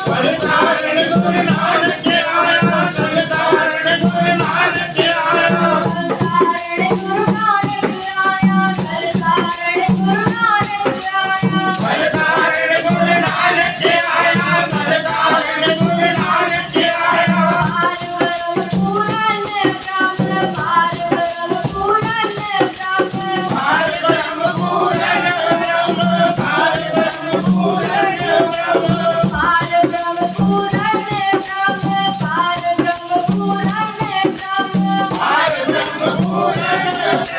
संतारण गुरु नानक आया संतारण Guru Nanak Thank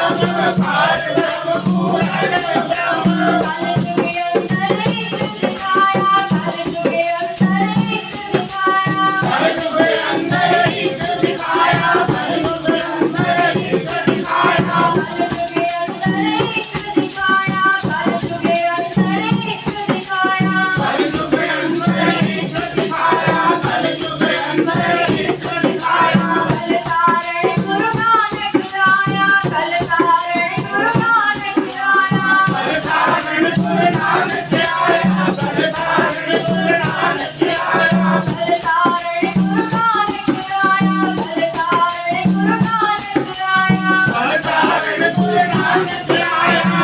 you. Yeah.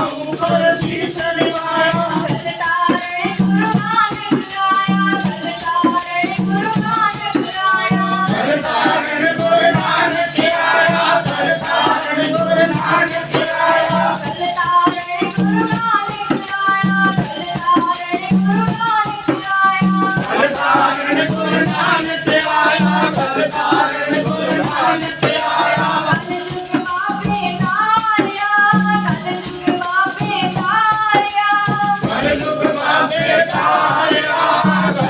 ऊपर भीषण वाया सतारे गुरु नानक बुलाया सतारे गुरु नानक बुलाया सतारे गुरु नानक आया सतारे गुरु नानक आया सतारे गुरु नानक आया सतारे गुरु नानक आया सतारे गुरु नानक आया सतारे गुरु नानक आया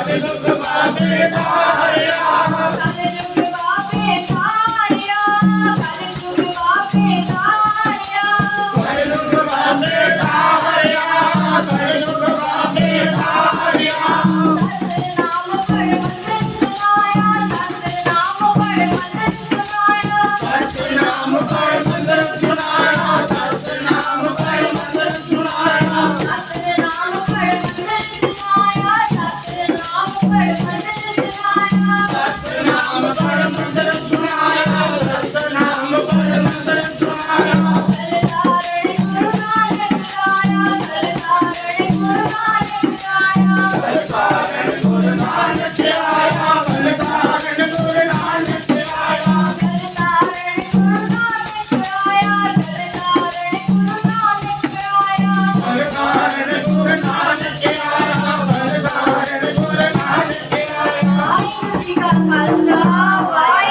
Hallelujah. I'm Ram Param the Sarasunaya